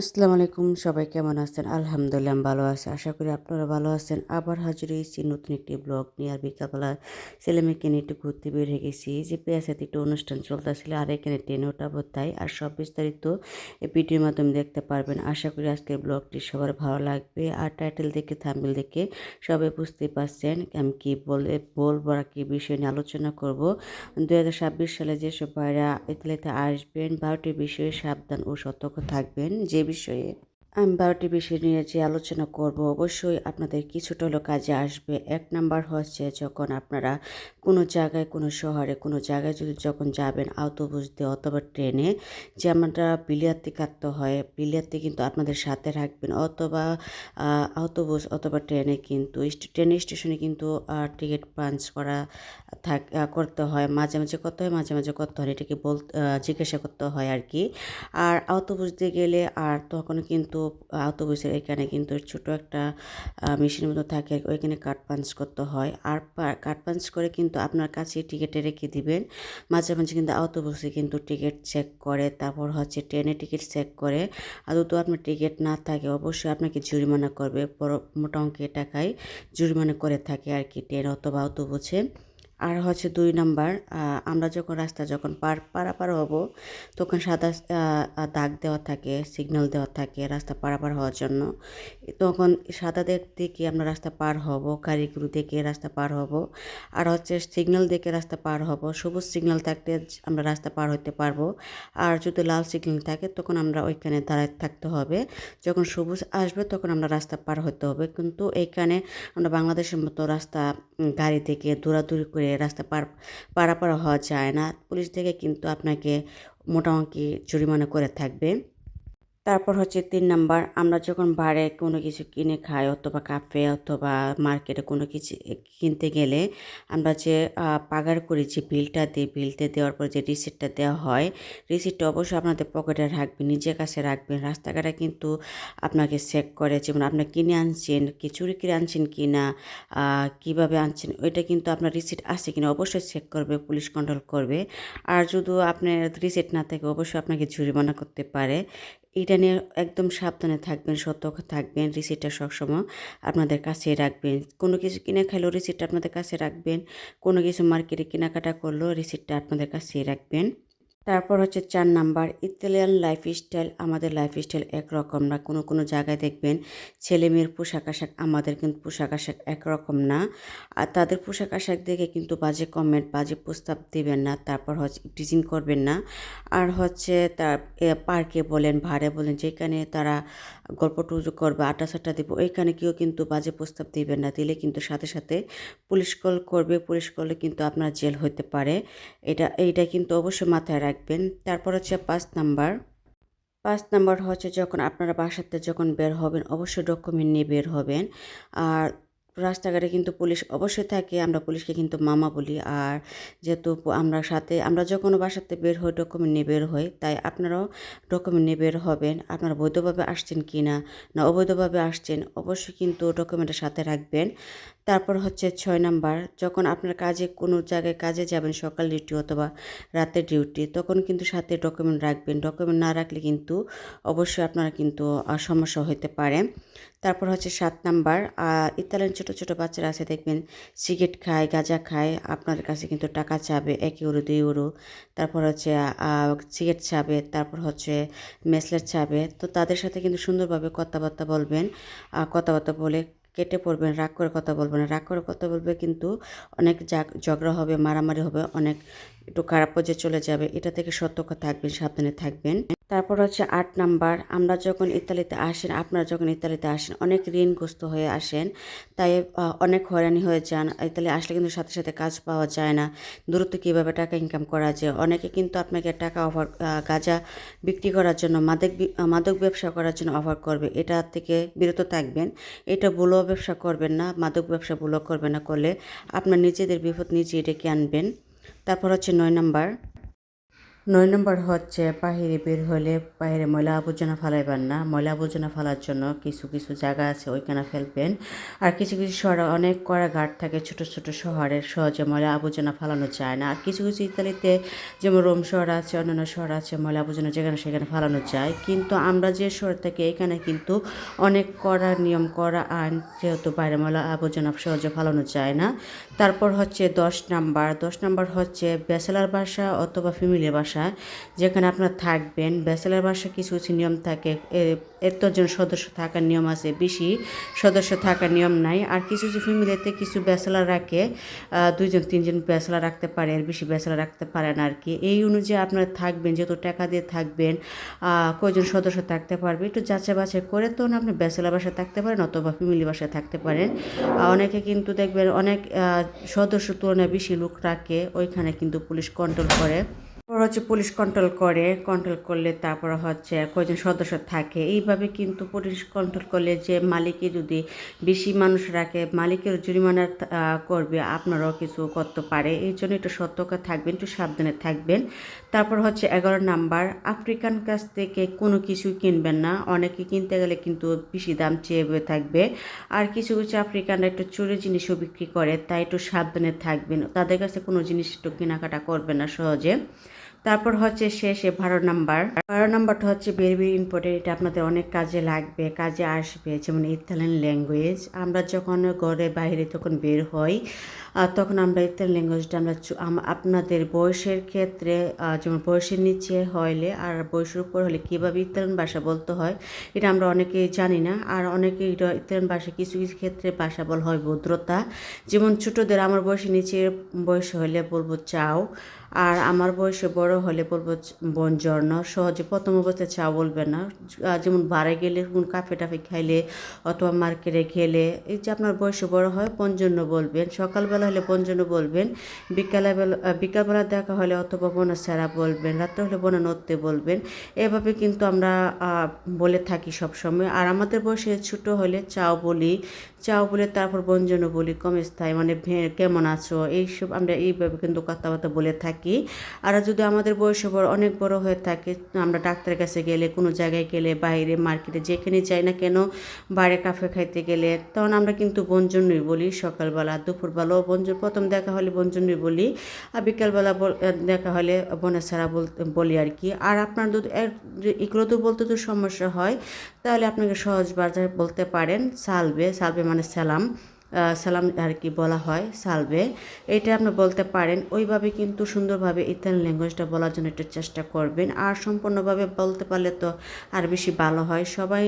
আসসালামু আলাইকুম, সবাই কেমন আছেন? আলহামদুলিল্লাহ ভালো আছি। আশা করি আপনারা ভালো আছেন। আবার হাজির হয়েছি নতুন একটি ব্লগ নিয়ে। আর বিকালবেলা ছেলেমেয়েকে নিয়ে একটু ঘুরতে বের হয়ে গেছি। যে পেঁয়াজাতে একটু অনুষ্ঠান চলতেছিল, আর এখানে ট্রেনে ওঠাবো তাই আর সব বিস্তারিত এই ভিডিওর মাধ্যমে দেখতে পারবেন। আশা করি আজকের ব্লগটি সবার ভালো লাগবে। আর টাইটেল দেখে থাম্বিল দেখে সবাই বুঝতে পারছেন আমি কি বলে, বলব আর কি বিষয় নিয়ে আলোচনা করব। দু হাজার ছাব্বিশ সালে যেসব ভাইরা ইতালিতে আসবেন বারোটি বিষয়ে সাবধান ও সতর্ক থাকবেন। যে বিষয়ে। আমি বারোটি বিষয় নিয়ে যে আলোচনা করব, অবশ্যই আপনাদের কিছুটা হলো কাজে আসবে। এক নাম্বার হচ্ছে যখন আপনারা কোনো জায়গায়, কোনো শহরে, কোনো জায়গায় যদি যখন যাবেন অটোবুস দিয়ে অথবা ট্রেনে যে আমরা বিলিয়ার্তি কাটতে হয়, বিলিয়ার্তি কিন্তু আপনাদের সাথে রাখবেন অথবা অটোবুস অথবা ট্রেনে কিন্তু ট্রেন স্টেশনে কিন্তু টিকিট পাঞ্চ করা থাক করতে হয়, মাঝে মাঝে করতে হয়, মাঝে মাঝে করতে হয় এটাকে বল জিজ্ঞাসা করতে হয় আর কি। আর অটোবুস দিয়ে গেলে আর তখন কিন্তু অটোবুসের এখানে কিন্তু ছোট একটা মেশিনের মতো থাকে, ওইখানে কাট পাঞ্চ করতে হয়। আর কাট পাঞ্চ করে কিন্তু আপনার কাছে টিকিটে রেখে দিবেন। মাঝে মাঝে কিন্তু অটোবুসে কিন্তু টিকিট চেক করে, তারপর হচ্ছে ট্রেনে টিকিট চেক করে। আর তো আপনার টিকিট না থাকে, অবশ্যই আপনাকে জরিমানা করবে। বড় মোটা অঙ্কের টাকায় জরিমানা করে থাকে আর কি, ট্রেন অথবা অটোবুসে আর হচ্ছে দুই নাম্বার আমরা যখন রাস্তা যখন পার, পারাপার হব, তখন সাদা দাগ দেওয়া থাকে সিগন্যাল দেওয়া থাকে রাস্তা পারাপার হওয়ার জন্য। তখন সাদা দেখ দেখে আমরা রাস্তা পার হব, গাড়িগুলো দেখে রাস্তা পার হব, আর হচ্ছে সিগন্যাল দেখে রাস্তা পার হব, সবুজ সিগন্যাল থাকলে আমরা রাস্তা পার হতে পারব, আর যদি লাল সিগন্যাল থাকে তখন আমরা ওইখানে দাঁড়ায় থাকতে হবে। যখন সবুজ আসবে তখন আমরা রাস্তা পার হতে হবে, কিন্তু এইখানে আমরা বাংলাদেশের মতো রাস্তা গাড়ি থেকে দৌড়াদৌড়ি করে রাস্তা পার পারাপার হওয়া যায় না। পুলিশ থেকে কিন্তু আপনাকে মোটামুটি জরিমানা করে থাকবে। তারপর হচ্ছে তিন নাম্বার, আমরা যখন বাইরে কোনো কিছু কিনে খাই অথবা কাফে অথবা মার্কেটে কোনো কিছু কিনতে গেলে আমরা যে পাগার করি যে বিলটা দিই বিলটা দেওয়ার পর যে রিসিপ্টটা দেওয়া হয় রিসিপ্টটা অবশ্যই আপনাদের পকেটে রাখবেন নিজের কাছে রাখবেন রাস্তাঘাটে কিন্তু আপনাকে চেক করে যেমন আপনার কিনে আনছেন কি চুরি কিনে আনছেন কি না কীভাবে আনছেন, ওইটা কিন্তু আপনার রিসিপ্ট আছে কিনা অবশ্যই চেক করবে পুলিশ কন্ট্রোল করবে। আর যদি আপনার রিসিপ্ট না থাকে, অবশ্যই আপনাকে জরিমানা করতে পারে। এটা নিয়ে একদম সাবধানে থাকবেন, সতর্ক থাকবেন রিসিটটা সবসময় আপনাদের কাছে রাখবেন। কোনো কিছু কিনে খেলেও রিসিপ্টটা আপনাদের কাছে রাখবেন, কোনো কিছু মার্কেটে কেনাকাটা করলেও রিসিটটা আপনাদের কাছে রাখবেন। তারপর হচ্ছে চার নাম্বার, ইতালিয়ান লাইফস্টাইল, আমাদের লাইফস্টাইল একরকম না। কোনো কোনো জায়গায় দেখবেন ছেলে মেয়ের পোশাক আশাক, আমাদের কিন্তু পোশাক আশাক একরকম না। আর তাদের পোশাক আশাক দেখে কিন্তু বাজে কমেন্ট বাজে প্রস্তাব দেবেন না। তারপর হচ্ছে টিচিং করবেন না। আর হচ্ছে তার পার্কে বলেন, ভাড়ে বলেন, যেখানে তারা গল্প টুজু করবে আটা সাটা দেবো, ওইখানে কেউ কিন্তু বাজে প্রস্তাব দিবেন না। দিলে কিন্তু সাথে সাথে পুলিশ কল করবে, পুলিশ কলে কিন্তু আপনার জেল হতে পারে। এটা, এইটা কিন্তু অবশ্যই মাথায় রাখবেন তারপর হচ্ছে পাঁচ নাম্বার। পাঁচ নাম্বার হচ্ছে যখন আপনারা বাসাতে যখন বের হবেন, অবশ্যই ডকুমেন্ট নিয়ে বের হবেন। আর রাস্তাঘাটে কিন্তু পুলিশ অবশ্যই থাকে, আমরা পুলিশকে কিন্তু মামা বলি। আর যেহেতু আমরা সাথে, আমরা যখন বাসাতে বের হই ডকুমেন্ট নিয়ে বের হই, তাই আপনারাও ডকুমেন্ট নিয়ে বের হবেন। আপনারা বৈধভাবে আসছেন কি না না অবৈধভাবে আসছেন, অবশ্যই কিন্তু ডকুমেন্টের সাথে রাখবেন। তারপর হচ্ছে ছয় নাম্বার, যখন আপনার কাজে কোনো জায়গায় কাজে যাবেন সকাল ডিউটি অথবা রাতের ডিউটি, তখন কিন্তু সাথে ডকুমেন্ট রাখবেন। ডকুমেন্ট না রাখলে কিন্তু অবশ্যই আপনারা কিন্তু সমস্যা হতে পারে। তারপর হচ্ছে সাত নাম্বার ইতালিয়ান ছোটো ছোটো বাচ্চারা আছে, দেখবেন সিগারেট খায়, গাঁজা খায় আপনার কাছে কিন্তু টাকা চাবে, এক ইউরো, দুই ইউরো। তারপর হচ্ছে সিগারেট চাবে, তারপর হচ্ছে মেসলেট চাবে। তো তাদের সাথে কিন্তু সুন্দরভাবে কথাবার্তা বলবেন কথাবার্তা বলে কেটে পড়বেন, রাগ করে কথা বলবেন রাগ করে কথা বলবে কিন্তু অনেক ঝগড়া হবে, মারামারি হবে, অনেক একটু খারাপ পর্যায়ে চলে যাবে। এটা থেকে সতর্ক থাকবেন, সাবধানে থাকবেন। তারপর হচ্ছে আট নাম্বার, আমরা যখন ইতালিতে আসেন, আপনারা যখন ইতালিতে আসেন, অনেক ঋণগ্রস্ত হয়ে আসেন। তাই অনেক হয়রানি হয়ে যান। ইতালি আসলে কিন্তু সাথে সাথে কাজ পাওয়া যায় না। দূরত্ব কীভাবে টাকা ইনকাম করা যায়? অনেকে কিন্তু আপনাকে টাকা অফার গাঁজা বিক্রি করার জন্য, মাদক মাদক ব্যবসা করার জন্য অফার করবে। এটা থেকে বিরত থাকবেন। এটা ভুলো ব্যবসা করবেন না, মাদক ব্যবসা ভুলো করবেন না। করলে আপনার নিজেদের বিপদ নিজে ডেকে আনবেন। তারপর হচ্ছে নয় নাম্বার নয় নম্বর হচ্ছে বাহিরে বের হলে বাইরে ময়লা আবর্জনা ফালাইবেন না। ময়লা আবর্জনা ফেলার জন্য কিছু কিছু জায়গা আছে, ওইখানে ফেলবেন। আর কিছু কিছু শহরে অনেক কড়া ঘাট থাকে, ছোট ছোট শহরের সহজে ময়লা আবর্জনা ফালানো যায় না। আর কিছু কিছু ইতালিতে যেমন রোম শহর আছে, অন্যান্য শহর আছে, ময়লা আবর্জনা যেখানে, সেখানে ফালানো যায়। কিন্তু আমরা যে শহর থেকে, এখানে কিন্তু অনেক কড়া নিয়ম করা আইন যেহেতু বাইরে ময়লা আবর্জনা সহজে ফালানো যায় না। তারপর হচ্ছে দশ নাম্বার। দশ নাম্বার হচ্ছে ব্যাচেলার বাসা অথবা ফ্যামিলির বাসা যেখানে আপনার থাকবেন, ব্যাচেলার বাসা কিছু কিছু নিয়ম থাকে এতজন সদস্য থাকার নিয়ম আছে, বেশি সদস্য থাকার নিয়ম নাই। আর কিছু কিছু ফ্যামিলিতে কিছু ব্যাচেলার রাখে দুইজন, তিনজন ব্যাচেলার রাখতে পারে, আর বেশি ব্যাচেলার রাখতে পারে না আর কি এই অনুযায়ী আপনারা থাকবেন, যত টাকা দিয়ে থাকবেন কয়জন সদস্য থাকতে পারবে, একটু যাচাই বাছাই করে তখন আপনি ব্যাচেলার বাসায় থাকতে পারেন অথবা ফ্যামিলি বাসায় থাকতে পারেন। অনেকে কিন্তু দেখবেন অনেক সদস্য তুলনায় বেশি লোক রাখে, ওইখানে কিন্তু পুলিশ কন্ট্রোল করে। তারপর হচ্ছে পুলিশ কন্ট্রোল করে কন্ট্রোল করলে তারপর হচ্ছে কয়জন সদস্য থাকে। এইভাবে কিন্তু পুলিশ কন্ট্রোল করলে যে মালিকে যদি বেশি মানুষ রাখে, মালিকের জরিমানা করবে, আপনারাও কিছু করতে পারে। এই জন্য একটু সতর্ক থাকবেন, একটু সাবধানে থাকবেন। তারপর হচ্ছে এগারো নাম্বার, আফ্রিকান কাছ থেকে কোনো কিছু কিনবেন না। অনেকে কিনতে গেলে কিন্তু বেশি দাম চেয়ে থাকবে। আর কিছু কিছু আফ্রিকানরা একটু চুরি জিনিসও বিক্রি করে, তাই একটু সাবধানে থাকবেন। তাদের কাছে কোনো জিনিস একটু কেনাকাটা করবেন না সহজে। তারপর হচ্ছে শেষে বারো নাম্বার। বারো নাম্বারটা হচ্ছে ভেরি ভেরি ইম্পর্টেন্ট এটা আপনাদের অনেক কাজে লাগবে, কাজে আসবে, যেমন ইতালিয়ান ল্যাঙ্গুয়েজ আমরা যখন ঘরে বাইরে তখন বের হই তখন আমরা ইতালিয়ান ল্যাঙ্গুয়েজটা আমরা আপনাদের বয়সের ক্ষেত্রে যেমন বয়সের নিচে হইলে আর বয়সের উপর হলে কীভাবে ইতালিয়ান ভাষা বলতে হয়, এটা আমরা অনেকেই জানি না। আর অনেকে ইতালিয়ান ভাষা কিছু কিছু ক্ষেত্রে ভাষা বলা হয় ভদ্রতা। যেমন ছোটোদের আমার বয়সের নিচে বয়স হলে বলব চাও আর আমার বয়সে বড় হলে বলব বনজর্ণ সহজে প্রথম অবস্থায় চা বলবে না। যেমন বারে গেলে কোন কাফে টাফে খাইলে অথবা মার্কেটে গেলে, এই যে আপনার বয়সে বড় হয় পঞ্জন্য বলবেন। সকালবেলা হলে পঞ্জন্য বলবেন। বিকালবেলা বিকালবেলা দেখা হলে অথবা বনা সেরা বলবেন। রাত্রে হলে বনা নড়তে বলবেন। এভাবে কিন্তু আমরা বলে থাকি সব সময় আর আমাদের বয়সে ছোট হলে চাও বলি চাও বলে তারপর বঞ্জন বলি, কম স্থায়ী মানে কেমন আছো? এইসব আমরা এইভাবে কিন্তু কথাবার্তা বলে থাকি। আর যদি আমাদের বয়সে বড় অনেক বড় হয়ে থাকে, আমরা ডাক্তারের কাছে গেলে, কোনো জায়গায় গেলে, বাইরে মার্কেটে যেখানে যাই না কেন, বাইরে কাফে খাইতে গেলে, তখন আমরা কিন্তু বঞ্জনই বলি সকালবেলা দুপুরবেলাও বঞ্জন প্রথম দেখা হলে বঞ্জনই বলি, আর বিকালবেলা দেখা হলে বনে ছাড়া বলি আর কি। আর আপনার যদি এগুলো তো বলতে তো সমস্যা হয়, তাহলে আপনাকে সহজ বাজার বলতে পারেন, সালবে সালবে মানে সালাম আহ, সালাম আর কি বলা হয় সালবে। এটা আপনি বলতে পারেন ওইভাবে কিন্তু সুন্দরভাবে ইতালিয়ান ল্যাঙ্গুয়েজটা বলার জন্য একটু চেষ্টা করবেন। আর সম্পূর্ণভাবে বলতে পারলে তো আর বেশি ভালো হয়। সবাই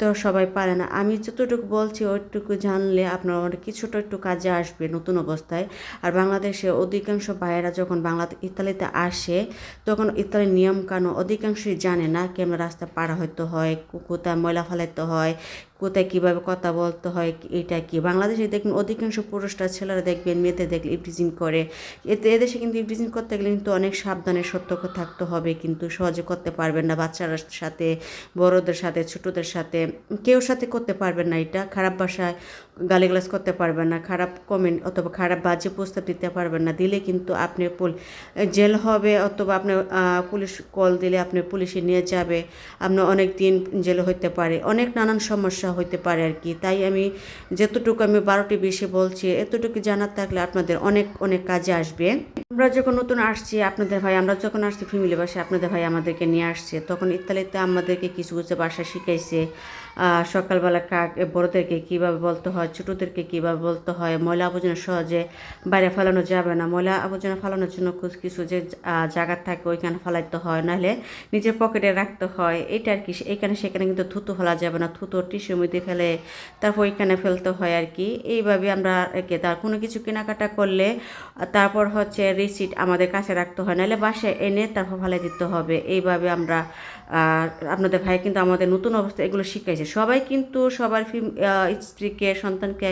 তো সবাই পারে না। আমি যতটুকু বলছি ওইটুকু জানলে আপনার অনেক কিছুটা একটু কাজে আসবে নতুন অবস্থায়। আর বাংলাদেশে অধিকাংশ ভাইয়েরা যখন বাংলা ইতালিতে আসে তখন ইতালির নিয়মকানুন অধিকাংশই জানে না কেমন রাস্তা পার হইতে হয় কোথায় ময়লা ফেলাইতে হয় কোথায় কীভাবে কথা বলতে হয় এটা কি? বাংলাদেশে দেখবেন অধিকাংশ পুরুষরা ছেলেরা দেখবেন, মেয়েদের দেখলে ইভটিজিং করে। এতে, এদেশে কিন্তু ইভটিজিং করতে গেলে কিন্তু অনেক সাবধানে সতর্ক থাকতে হবে, কিন্তু সহজে করতে পারবেন না। বাচ্চাদের সাথে, বড়দের সাথে, ছোটদের সাথে, কেউ সাথে করতে পারবেন না এটা। খারাপ ভাষায় গালিগালাজ করতে পারবেন না, খারাপ কমেন্ট অথবা খারাপ বাজে প্রস্তাব দিতে পারবেন না। দিলে কিন্তু আপনি জেল হবে অথবা আপনি পুলিশ কল দিলে আপনি পুলিশে নিয়ে যাবে। আপনি অনেক দিন জেলে হইতে পারে। অনেক নানান সমস্যা হইতে পারে আর কি। তাই আমি যতটুকু আমি বারোটি বেশি বলছি, এতটুকু জানার থাকলে আপনাদের অনেক অনেক কাজে আসবে। আমরা যখন নতুন আসছি, আপনাদের ভাই, আমরা যখন আসছি ফ্যামিলি বাসে আপনাদের ভাই আমাদেরকে নিয়ে আসছে, তখন ইতালিতে আমাদেরকে কিছু কিছু বাসা শিখাইছে। সকালবেলা কাক বড়োদেরকে কীভাবে বলতে হয়, ছোটোদেরকে কীভাবে বলতে হয়, ময়লা আবর্জনা সহজে বাইরে ফেলানো যাবে না। ময়লা আবর্জনা ফেলানোর জন্য কিছু যে জায়গা থাকে ওইখানে ফেলাইতে হয়, নাহলে নিজের পকেটে রাখতে হয়। এটা আর কি এখানে সেখানে কিন্তু থুতু ফেলা যাবে না, থুতু টিস্যুর মধ্যে ফেলে তারপর ওইখানে ফেলতে হয় আর কি। এইভাবে আমরা একে তার কোনো কিছু কেনাকাটা করলে তারপর হচ্ছে রিসিট আমাদের কাছে রাখতে হয়, নাহলে বাসায় এনে তারপর ফেলে দিতে হবে। এইভাবে আমরা আপনাদের ভাই কিন্তু আমাদের নতুন অবস্থা এগুলো শিখাইছে। সবাই কিন্তু সবার স্ত্রীকে, সন্তানকে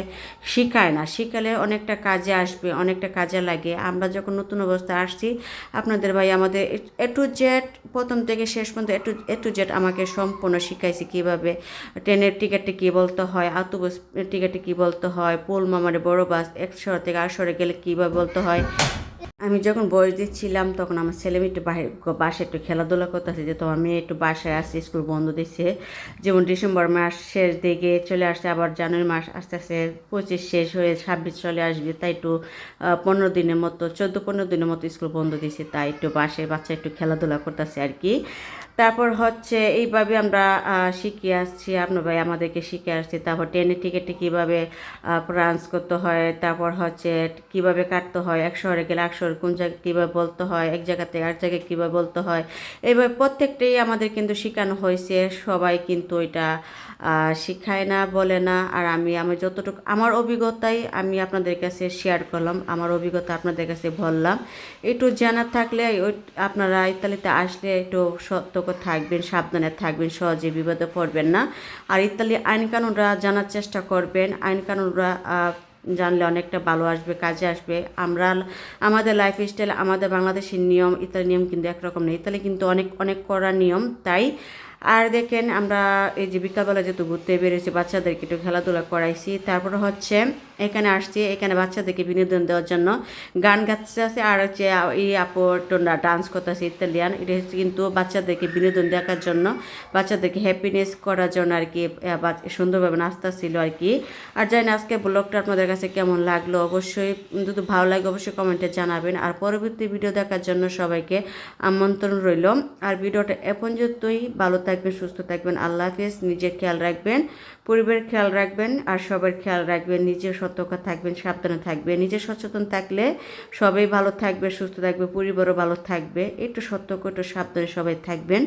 শিখায় না। শিখালে অনেকটা কাজে আসবে, অনেকটা কাজে লাগে। আমরা যখন নতুন অবস্থায় আসছি, আপনাদের ভাই আমাদের এ টু জেড প্রথম থেকে শেষ পর্যন্ত A to A to Z আমাকে সম্পূর্ণ শিখাইছে কীভাবে ট্রেনের টিকিটে কী বলতে হয় আতুবাস টিকিটে কী বলতে হয়, পোল মামারে বড় বাস এক শহর থেকে আর শহরে গেলে কীভাবে বলতে হয়। আমি যখন বয়স দিচ্ছিলাম, তখন আমার ছেলে মেয়ে একটু বাহির, বাসায় একটু খেলাধুলা করতেছে যে মেয়ে একটু বাসায় আসছে স্কুল বন্ধ দিচ্ছে যেমন ডিসেম্বর মাস শেষ দিকে চলে আসছে, আবার জানুয়ারি মাস আস্তে আস্তে পঁচিশ শেষ হয়ে ছাব্বিশ চলে আসবে। তাই একটু পনেরো দিনের মতো, চোদ্দ পনেরো দিনের মতো স্কুল বন্ধ দিচ্ছে তাই একটু বাসায় বাচ্চা একটু খেলাধুলা করতেছে আর কি। তারপর হচ্ছে এইভাবে আমরা শিখে আসছি, আপনার ভাই আমাদেরকে শিখে আসছি। তারপর ট্রেনের টিকিটে কীভাবে প্রান্স করতে হয়, তারপর হচ্ছে কীভাবে কাটতে হয় এক শহরে গেলে এক শহরে কোন জায়গায় কীভাবে বলতে হয় এক জায়গা থেকে এক জায়গায় কীভাবে বলতে হয়। এইভাবে প্রত্যেকটাই আমাদের কিন্তু শেখানো হয়েছে সবাই কিন্তু এটা শিখায় না বলে না। আর আমি আমি যতটুকু আমার অভিজ্ঞতাই আমি আপনাদের কাছে শেয়ার করলাম আমার অভিজ্ঞতা আপনাদের কাছে বললাম। একটু জানা থাকলে ওই আপনারা ইতালিতে আসলে একটু সতর্ক থাকবেন সাবধানে থাকবেন সহজে বিপদে পড়বেন না। আর ইতালি আইন কানুনরা জানার চেষ্টা করবেন আইন কানুনরা আহ, জানলে অনেকটা ভালো আসবে, কাজে আসবে। আমরা, আমাদের লাইফ স্টাইল আমাদের বাংলাদেশের নিয়ম ইত্যাদি নিয়ম কিন্তু একরকম নেই তাহলে কিন্তু অনেক অনেক করা নিয়ম, তাই আর দেখেন আমরা এই যে বিকালবেলা যেহেতু ঘুরতে বেরিয়েছি, বাচ্চাদেরকে একটু খেলাধুলা করাইছি, তারপরে হচ্ছে এখানে আসছি, এখানে বাচ্চাদেরকে বিনোদন দেওয়ার জন্য। গান গাচ্ছে আছে, আর হচ্ছে এই আপনরা ডান্স করতেছে ইতালিয়ান। এটা হচ্ছে কিন্তু বাচ্চাদেরকে বিনোদন দেখার জন্য, বাচ্চাদেরকে হ্যাপিনেস করার জন্য আর কি সুন্দরভাবে নাস্তা ছিল আর কি। আর জানি না আজকে ব্লগটা আপনাদের কাছে কেমন লাগল, অবশ্যই যদি ভালো লাগে অবশ্যই কমেন্টে জানাবেন। আর পরবর্তী ভিডিও দেখার জন্য সবাইকে আমন্ত্রণ রইল। আর ভিডিওটা এ পর্যন্তই, ভালো থাকবেন, সুস্থ থাকবেন, আল্লাহ হাফিজ, নিজের খেয়াল রাখবেন, পরিবারের খেয়াল রাখবেন, আর সবার খেয়াল রাখবেন নিজে সতর্ক থাকবেন, সাবধানে থাকবে নিজে সচেতন থাকলে সবাই ভালো থাকবে, সুস্থ থাকবে, পরিবারও ভালো থাকবে। একটু সতর্ক, একটু সাবধানে সবাই থাকবেন।